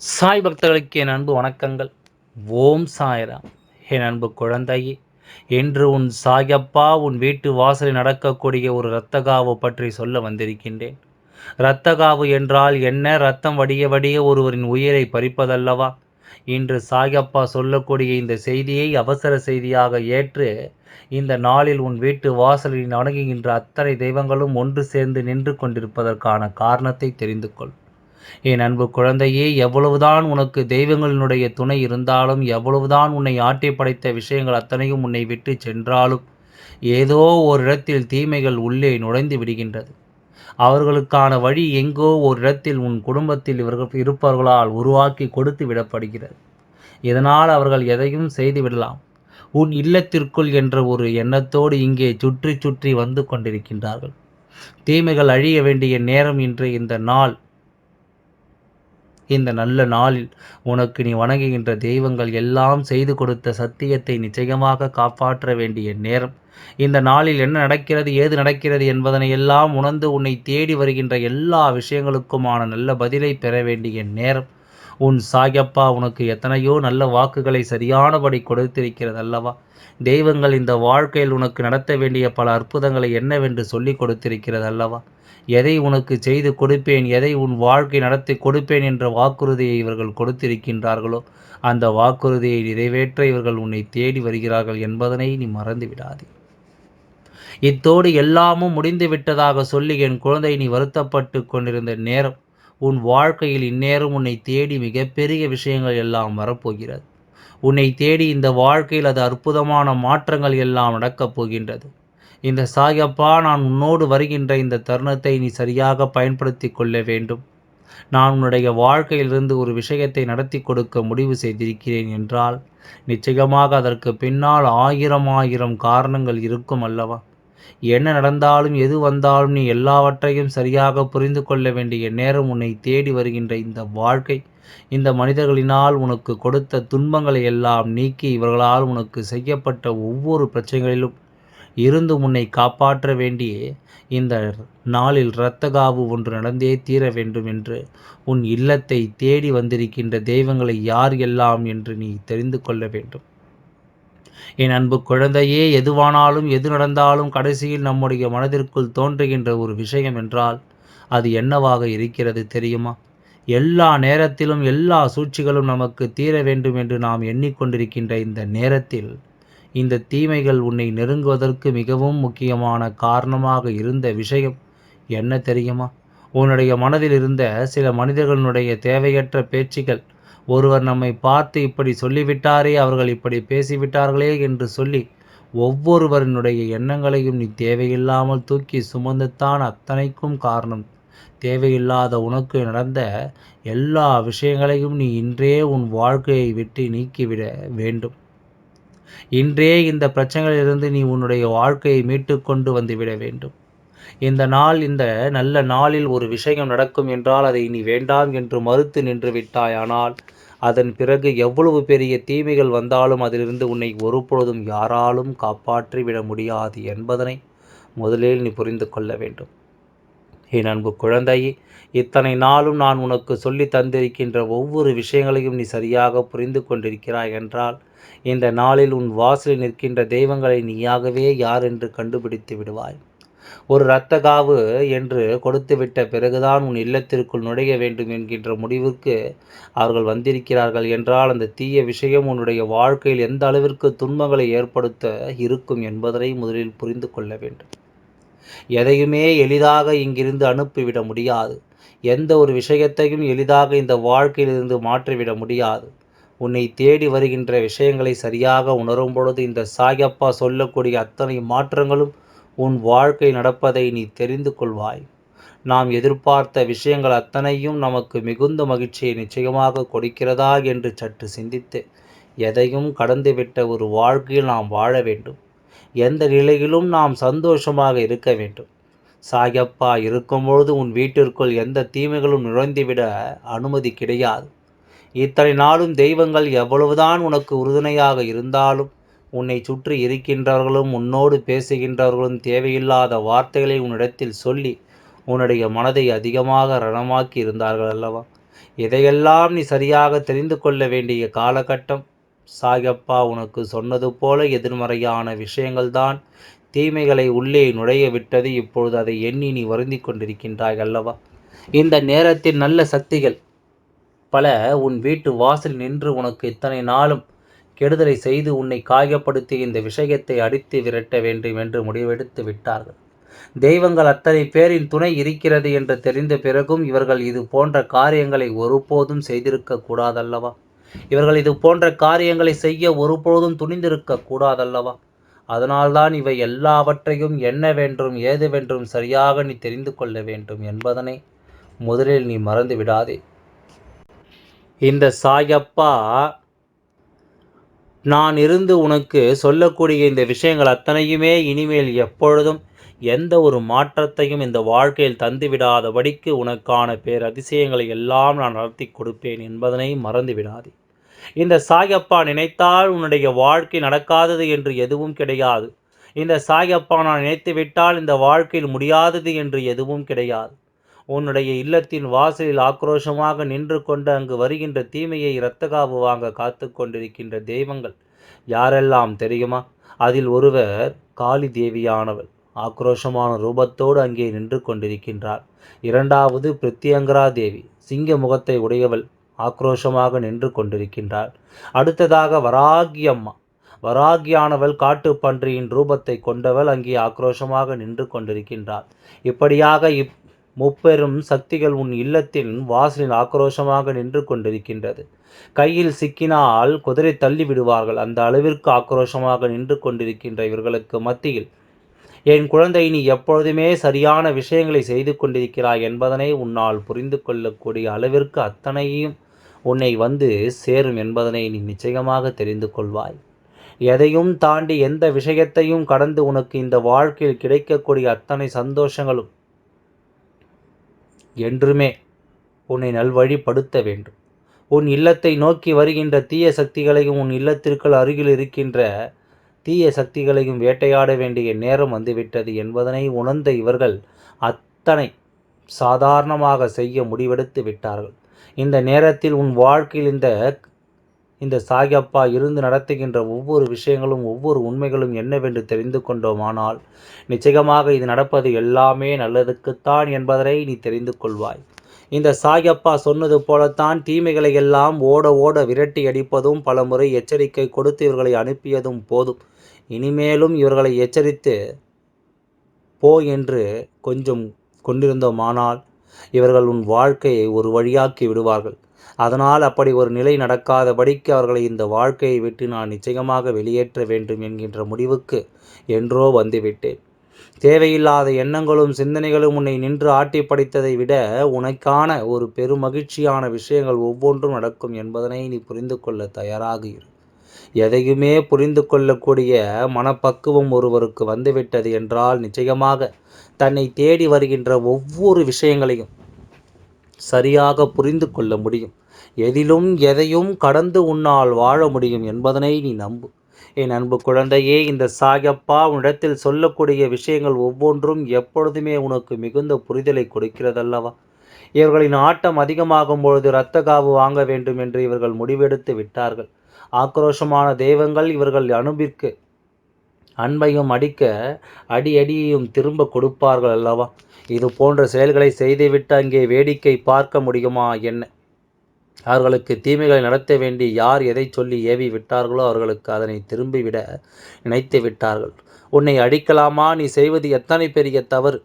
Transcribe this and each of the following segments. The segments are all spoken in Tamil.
சாய் பக்தர்களுக்கு என் அன்பு வணக்கங்கள். ஓம் சாய்ராம். என் அன்பு குழந்தையே என்று உன் சாயப்பா உன் வீட்டு வாசலில் நடக்கக்கூடிய ஒரு இரத்தகாவு பற்றி சொல்ல வந்திருக்கின்றேன். இரத்தகாவு என்றால் என்ன? ரத்தம் வடிய வடிய ஒருவரின் உயிரை பறிப்பதல்லவா? இன்று சாயப்பா சொல்லக்கூடிய இந்த செய்தியை அவசர செய்தியாக ஏற்று இந்த நாளில் உன் வீட்டு வாசலில் அணுகுகின்ற அத்தனை தெய்வங்களும் ஒன்று சேர்ந்து நின்று கொண்டிருப்பதற்கான காரணத்தை தெரிந்து கொள். என் அன்பு குழந்தையே எவ்வளவுதான் உனக்கு தெய்வங்களினுடைய துணை இருந்தாலும் எவ்வளவுதான் உன்னை ஆட்டி படைத்த விஷயங்கள் அத்தனையும் உன்னை விட்டு சென்றாலும் ஏதோ ஒரு இடத்தில் தீமைகள் உள்ளே நுழைந்து விடுகின்றது. அவர்களுக்கான வழி எங்கோ ஒரு இடத்தில் உன் குடும்பத்தில் இவர்கள் இருப்பவர்களால் உருவாக்கி கொடுத்து விடப்படுகிறது. இதனால் அவர்கள் எதையும் செய்து விடலாம். உன் இல்லத்திற்குள் என்ற ஒரு எண்ணத்தோடு இங்கே சுற்றி சுற்றி வந்து கொண்டிருக்கின்றார்கள். தீமைகள் அழிய வேண்டிய நேரம் இன்று இந்த நாள். இந்த நல்ல நாளில் உனக்கு நீ வணங்குகின்ற தெய்வங்கள் எல்லாம் செய்து கொடுத்த சத்தியத்தை நிச்சயமாக காப்பாற்ற வேண்டிய நேரம். இந்த நாளில் என்ன நடக்கிறது ஏது நடக்கிறது என்பதனை எல்லாம் உணர்ந்து உன்னை தேடி வருகின்ற எல்லா விஷயங்களுக்குமான நல்ல பதிலை பெற வேண்டிய நேரம். உன் சாயப்பா உனக்கு எத்தனையோ நல்ல வாக்குகளை சரியானபடி கொடுத்திருக்கிறது அல்லவா? தெய்வங்கள் இந்த வாழ்க்கையில் உனக்கு நடத்த வேண்டிய பல அற்புதங்களை என்னவென்று சொல்லிக் கொடுத்திருக்கிறது அல்லவா? எதை உனக்கு செய்து கொடுப்பேன்? எதை உன் வாழ்க்கை நடத்தி கொடுப்பேன்? என்ற வாக்குறுதியை இவர்கள் கொடுத்திருக்கின்றார்களோ அந்த வாக்குறுதியை நிறைவேற்ற இவர்கள் உன்னை தேடி வருகிறார்கள் என்பதனை நீ மறந்து விடாதே இத்தோடு எல்லாமும் முடிந்து விட்டதாக சொல்லி என் குழந்தை நீ வருத்தப்பட்டு கொண்டிருந்த நேரம் உன் வாழ்க்கையில் இந்நேரம் உன்னை தேடி மிகப்பெரிய விஷயங்கள் எல்லாம் வரப்போகிறது. உன்னை தேடி இந்த வாழ்க்கையில் அது அற்புதமான மாற்றங்கள் எல்லாம் நடக்கப் போகின்றது. இந்த சாயப்பா நான் உன்னோடு வருகின்ற இந்த தருணத்தை நீ சரியாக பயன்படுத்தி கொள்ள வேண்டும். நான் உன்னுடைய வாழ்க்கையிலிருந்து ஒரு விஷயத்தை நடத்தி கொடுக்க முடிவு செய்திருக்கிறேன் என்றால் நிச்சயமாக அதற்கு பின்னால் ஆயிரம் ஆயிரம் காரணங்கள் இருக்கும் அல்லவா? என்ன நடந்தாலும் எது வந்தாலும் நீ எல்லாவற்றையும் சரியாக புரிந்து கொள்ள வேண்டிய நேரம் உன்னை தேடி வருகின்ற இந்த வாழ்க்கை. இந்த மனிதர்களினால் உனக்கு கொடுத்த துன்பங்களை எல்லாம் நீக்கி இவர்களால் உனக்கு செய்யப்பட்ட ஒவ்வொரு பிரச்சனைகளிலும் இருந்து உன்னை காப்பாற்ற வேண்டிய. இந்த நாளில் இரத்தகாவு ஒன்று நடந்தே தீர வேண்டும் என்று உன் இல்லத்தை தேடி வந்திருக்கின்ற தெய்வங்களை யார் எல்லாம் என்று நீ தெரிந்து கொள்ள வேண்டும். என் அன்பு குழந்தையே எதுவானாலும் எது நடந்தாலும் கடைசியில் நம்முடைய மனதிற்குள் தோன்றுகின்ற ஒரு விஷயம் என்றால் அது என்னவாக இருக்கிறது தெரியுமா? எல்லா நேரத்திலும் எல்லா சூழ்ச்சிகளும் நமக்கு தீர வேண்டும் என்று நாம் எண்ணிக்கொண்டிருக்கின்ற இந்த நேரத்தில் இந்த தீமைகள் உன்னை நெருங்குவதற்கு மிகவும் முக்கியமான காரணமாக இருந்த விஷயம் என்ன தெரியுமா? உன்னுடைய மனதில் இருந்த சில மனிதர்களுடைய தேவையற்ற பேச்சுகள் ஒருவர் நம்மை பார்த்து இப்படி சொல்லிவிட்டாரே அவர்கள் இப்படி பேசிவிட்டார்களே என்று சொல்லி ஒவ்வொருவரினுடைய எண்ணங்களையும் நீ தேவையில்லாமல் தூக்கி சுமந்துத்தான் அத்தனைக்கும் காரணம். தேவையில்லாத உனக்கு நடந்த எல்லா விஷயங்களையும் நீ இன்றே உன் வாழ்க்கையை விட்டு நீக்கிவிட வேண்டும். இன்றே இந்த பிரச்சனைகளிலிருந்து நீ உன்னுடைய வாழ்க்கையை மீட்டு கொண்டு வந்துவிட வேண்டும். இந்த நாள் இந்த நல்ல நாளில் ஒரு விஷயம் நடக்கும் என்றால் அதை நீ வேண்டாம் என்று மறுத்து நின்று விட்டாயானால் அதன் பிறகு எவ்வளவு பெரிய தீமைகள் வந்தாலும் அதிலிருந்து உன்னை ஒருபொழுதும் யாராலும் காப்பாற்றி விட முடியாது என்பதனை முதலில் நீ புரிந்து கொள்ள வேண்டும். என் அன்பு குழந்தையே இத்தனை நாளும் நான் உனக்கு சொல்லி தந்திருக்கின்ற ஒவ்வொரு விஷயங்களையும் நீ சரியாக புரிந்து கொண்டிருக்கிறாய் என்றால் இந்த நாளில் உன் வாசலில் நிற்கின்ற தெய்வங்களை நீயாகவே யார் என்று கண்டுபிடித்து விடுவாய். ஒரு இரத்தகாவு என்று கொடுத்துவிட்ட பிறகுதான் உன் இல்லத்திற்குள் நுழைய வேண்டும் என்கின்ற முடிவுக்கு அவர்கள் வந்திருக்கிறார்கள் என்றால் அந்த தீய விஷயம் உன்னுடைய வாழ்க்கையில் எந்த அளவிற்கு துன்பங்களை ஏற்படுத்த இருக்கும் என்பதனை முதலில் புரிந்து கொள்ள வேண்டும். எதையுமே எளிதாக இங்கிருந்து அனுப்பிவிட முடியாது. எந்த ஒரு விஷயத்தையும் எளிதாக இந்த வாழ்க்கையிலிருந்து மாற்றிவிட முடியாது. உன்னை தேடி வருகின்ற விஷயங்களை சரியாக உணரும் பொழுது இந்த சாயப்பா சொல்லக்கூடிய அத்தனை மாற்றங்களும் உன் வாழ்க்கை நடப்பதை நீ தெரிந்து கொள்வாய். நாம் எதிர்பார்த்த விஷயங்கள் அத்தனையும் நமக்கு மிகுந்த மகிழ்ச்சியை நிச்சயமாக கொடுக்கிறதா என்று சற்று சிந்தித்து எதையும் கடந்துவிட்ட ஒரு வாழ்க்கையில் நாம் வாழ வேண்டும். எந்த நிலையிலும் நாம் சந்தோஷமாக இருக்க வேண்டும். சாயப்பா இருக்கும்பொழுது உன் வீட்டிற்குள் எந்த தீமைகளும் நுழைந்துவிட அனுமதி கிடையாது. இத்தனை நாளும் தெய்வங்கள் எவ்வளவுதான் உனக்கு உறுதுணையாக இருந்தாலும் உன்னை சுற்றி இருக்கின்றவர்களும் உன்னோடு பேசுகின்றவர்களும் தேவையில்லாத வார்த்தைகளை உன்னிடத்தில் சொல்லி உன்னுடைய மனதை அதிகமாக ரணமாக்கி இருந்தார்கள் அல்லவா? இதையெல்லாம் நீ சரியாக தெரிந்து கொள்ள வேண்டிய காலகட்டம்? சாயப்பா உனக்கு சொன்னது போல எதிர்மறையான விஷயங்கள்தான் தீமைகளை உள்ளே நுழைய விட்டது. இப்பொழுது அதை எண்ணி நீ வருந்தி கொண்டிருக்கின்றாய் அல்லவா? இந்த நேரத்தில் நல்ல சக்திகள் பல உன் வீட்டு வாசல் நின்று உனக்கு இத்தனை நாளும் கெடுதலை செய்து உன்னை காயப்படுத்தி இந்த விஷயத்தை அடித்து விரட்ட வேண்டும் என்று முடிவெடுத்து விட்டார்கள். தெய்வங்கள் அத்தனை பேரின் துணை இருக்கிறது என்று தெரிந்த பிறகும் இவர்கள் இது போன்ற காரியங்களை ஒருபோதும் செய்திருக்க கூடாதல்லவா? இவர்கள் இது போன்ற காரியங்களை செய்ய ஒருபோதும் துணிந்திருக்க கூடாதல்லவா? அதனால்தான் இவை எல்லாவற்றையும் என்னவென்றும் ஏதுவென்றும் சரியாக நீ தெரிந்து கொள்ள வேண்டும் என்பதனை முதலில் நீ மறந்து விடாதே. இந்த சாயப்பா நான் இருந்து உனக்கு சொல்லக்கூடிய இந்த விஷயங்கள் அத்தனையுமே இனிமேல் எப்பொழுதும் எந்த ஒரு மாற்றத்தையும் இந்த வாழ்க்கையில் தந்துவிடாதபடிக்கு உனக்கான பேரதிசயங்களை எல்லாம் நான் நடத்தி கொடுப்பேன் என்பதனை மறந்துவிடாதே. இந்த சாயப்பா நினைத்தால் உன்னுடைய வாழ்க்கை நடக்காதது என்று எதுவும் கிடையாது. இந்த சாயப்பா நான் நினைத்து விட்டால் இந்த வாழ்க்கையில் முடியாதது என்று எதுவும் கிடையாது. உன்னுடைய இல்லத்தின் வாசலில் ஆக்ரோஷமாக நின்று கொண்டு அங்கு வருகின்ற தீமையை இரத்தகாவு வாங்க காத்து கொண்டிருக்கின்ற தெய்வங்கள் யாரெல்லாம் தெரியுமா? அதில் ஒருவர் காளி தேவியானவள். ஆக்ரோஷமான ரூபத்தோடு அங்கே நின்று கொண்டிருக்கின்றார் இரண்டாவது பிரித்தியங்கரா தேவி சிங்க முகத்தை உடையவள். ஆக்ரோஷமாக நின்று கொண்டிருக்கின்றாள். அடுத்ததாக வராகி அம்மா வராகியானவள் காட்டுப்பன்றியின் ரூபத்தை கொண்டவள். அங்கே ஆக்ரோஷமாக நின்று கொண்டிருக்கின்றாள். இப்படியாக இப் முப்பெரும் சக்திகள் உன் இல்லத்தின் வாசலில் ஆக்ரோஷமாக நின்று கொண்டிருக்கின்றது. கையில் சிக்கினால் குதிரை தள்ளி விடுவார்கள். அந்த அளவிற்கு ஆக்ரோஷமாக நின்று கொண்டிருக்கின்ற இவர்களுக்கு மத்தியில் என் குழந்தை நீ எப்பொழுதுமே சரியான விஷயங்களை செய்து கொண்டிருக்கிறாய் என்பதனை உன்னால் புரிந்து கொள்ளக்கூடிய அளவிற்கு அத்தனையும் உன்னை வந்து சேரும் என்பதனை நீ நிச்சயமாக தெரிந்து கொள்வாய். எதையும் தாண்டி எந்த விஷயத்தையும் கடந்து உனக்கு இந்த வாழ்க்கையில் கிடைக்கக்கூடிய அத்தனை சந்தோஷங்களும் என்றுமே உன்னை நல்வழிப்படுத்த வேண்டும். உன் இல்லத்தை நோக்கி வருகின்ற தீய சக்திகளையும் உன் இல்லத்திற்குள் அருகில் இருக்கின்ற தீய சக்திகளையும் வேட்டையாட வேண்டிய நேரம் வந்துவிட்டது என்பதனை உணர்ந்த இவர்கள் அத்தனை சாதாரணமாக செய்ய முடிவெடுத்து விட்டார்கள். இந்த நேரத்தில் உன் வாழ்க்கையில் இந்த இந்த சாயப்பா இருந்து நடத்துகின்ற ஒவ்வொரு விஷயங்களும் ஒவ்வொரு உண்மைகளும் என்னவென்று தெரிந்து கொண்டோமானால் நிச்சயமாக இது நடப்பது எல்லாமே நல்லதுக்குத்தான் என்பதனை நீ தெரிந்து கொள்வாய். இந்த சாயப்பா சொன்னது போலத்தான் தீமைகளை எல்லாம் ஓட ஓட விரட்டி அடிப்பதும் பலமுறை எச்சரிக்கை கொடுத்து இவர்களை அனுப்பியதும் போதும். இனிமேலும் இவர்களை எச்சரித்து போ என்று கொஞ்சம் கொண்டிருந்தோமானால் இவர்கள் உன் வாழ்க்கையை ஒரு வழியாக்கி விடுவார்கள். அதனால் அப்படி ஒரு நிலை நடக்காதபடிக்கு அவர்களை இந்த வாழ்க்கையை விட்டு நான் நிச்சயமாக வெளியேற்ற வேண்டும் என்கின்ற முடிவுக்கு என்றோ வந்துவிட்டேன். தேவையில்லாத எண்ணங்களும் சிந்தனைகளும் உன்னை நின்று ஆட்டி படைத்ததை விட உனக்கான ஒரு பெருமகிழ்ச்சியான விஷயங்கள் ஒவ்வொன்றும் நடக்கும் என்பதனை நீ புரிந்து கொள்ள தயாராக இரு. எதையுமே புரிந்து கொள்ளக்கூடிய மனப்பக்குவம் ஒருவருக்கு வந்துவிட்டது என்றால் நிச்சயமாக தன்னை தேடி வருகின்ற ஒவ்வொரு விஷயங்களையும் சரியாக புரிந்து கொள்ள முடியும். எதிலும் எதையும் கடந்து உன்னால் வாழ முடியும் என்பதனை நீ நம்பு. என் அன்பு குழந்தையே இந்த சாயப்பா உன்னிடத்தில் சொல்லக்கூடிய விஷயங்கள் ஒவ்வொன்றும் எப்பொழுதுமே உனக்கு மிகுந்த புரிதலை கொடுக்கிறதல்லவா? இவர்களின் ஆட்டம் அதிகமாகும் பொழுது இரத்த காவு வாங்க வேண்டும் என்று இவர்கள் முடிவெடுத்து விட்டார்கள். ஆக்ரோஷமான தெய்வங்கள் இவர்கள் அனுபிற்கு அன்பையும் அடிக்க அடி அடியையும் திரும்ப கொடுப்பார்கள் அல்லவா? இது போன்ற செயல்களை செய்துவிட்டு அங்கே வேடிக்கை பார்க்க முடியுமா என்ன? அவர்களுக்கு தீமைகளை நடத்த வேண்டி யார் எதை சொல்லி ஏவி விட்டார்களோ அவர்களுக்கு அதனை திரும்பிவிட நினைத்து விட்டார்கள். உன்னை அடிக்கலாமா? நீ செய்வது எத்தனை பெரிய தவறு.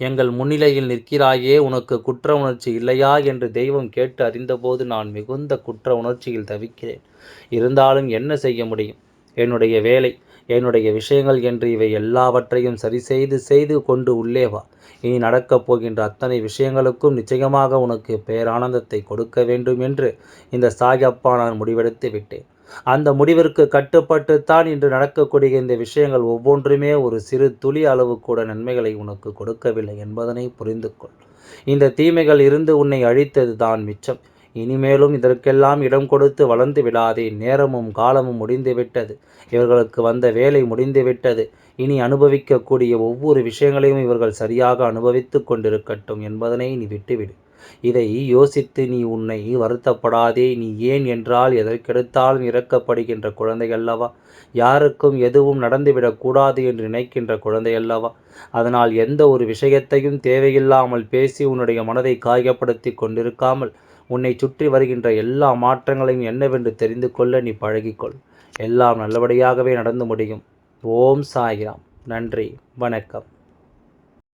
எங்கள் முன்னிலையில் நிற்கிறாயே உனக்கு குற்ற உணர்ச்சி இல்லையா என்று தெய்வம் கேட்டு அறிந்தபோது நான் மிகுந்த குற்ற உணர்ச்சியில் தவிக்கிறேன். இருந்தாலும் என்ன செய்ய முடியும்? என்னுடைய வேலை என்னுடைய விஷயங்கள் என்று இவை எல்லாவற்றையும் சரி செய்து செய்து கொண்டு உள்ளே வா. இனி நடக்கப் போகின்ற அத்தனை விஷயங்களுக்கும் நிச்சயமாக உனக்கு பேரானந்தத்தை கொடுக்க வேண்டும் என்று இந்த சாயப்பா நான் முடிவெடுத்து விட்டேன். அந்த முடிவிற்கு கட்டுப்பட்டுத்தான் இன்று நடக்கக்கூடிய இந்த விஷயங்கள் ஒவ்வொன்றுமே ஒரு சிறு துளி அளவு கூட நன்மைகளை உனக்கு கொடுக்கவில்லை என்பதனை புரிந்து கொள் இந்த தீமைகள் இருந்து உன்னை அழித்தது தான் மிச்சம். இனிமேலும் இதற்கெல்லாம் இடம் கொடுத்து வளர்ந்து விடாதே. நேரமும் காலமும் முடிந்துவிட்டது. இவர்களுக்கு வந்த வேலை முடிந்துவிட்டது. இனி அனுபவிக்கக்கூடிய ஒவ்வொரு விஷயங்களையும் இவர்கள் சரியாக அனுபவித்து கொண்டிருக்கட்டும் என்பதனை நீ விட்டுவிடு. இதை யோசித்து நீ உன்னை வருத்தப்படாதே. நீ ஏன் என்றால் எதற்கெடுத்தாலும் இறக்கப்படுகின்ற குழந்தை அல்லவா யாருக்கும் எதுவும் நடந்துவிடக்கூடாது என்று நினைக்கின்ற குழந்தை அல்லவா அதனால் எந்த ஒரு விஷயத்தையும் தேவையில்லாமல் பேசி உன்னுடைய மனதை காயப்படுத்தி கொண்டிருக்காமல் உன்னை சுற்றி வருகின்ற எல்லா மாற்றங்களையும் என்னவென்று தெரிந்து கொள்ள நீ பழகிக்கொள். எல்லாம் நல்லபடியாகவே நடந்து முடியும். ஓம் சாய்ராம். நன்றி. வணக்கம்.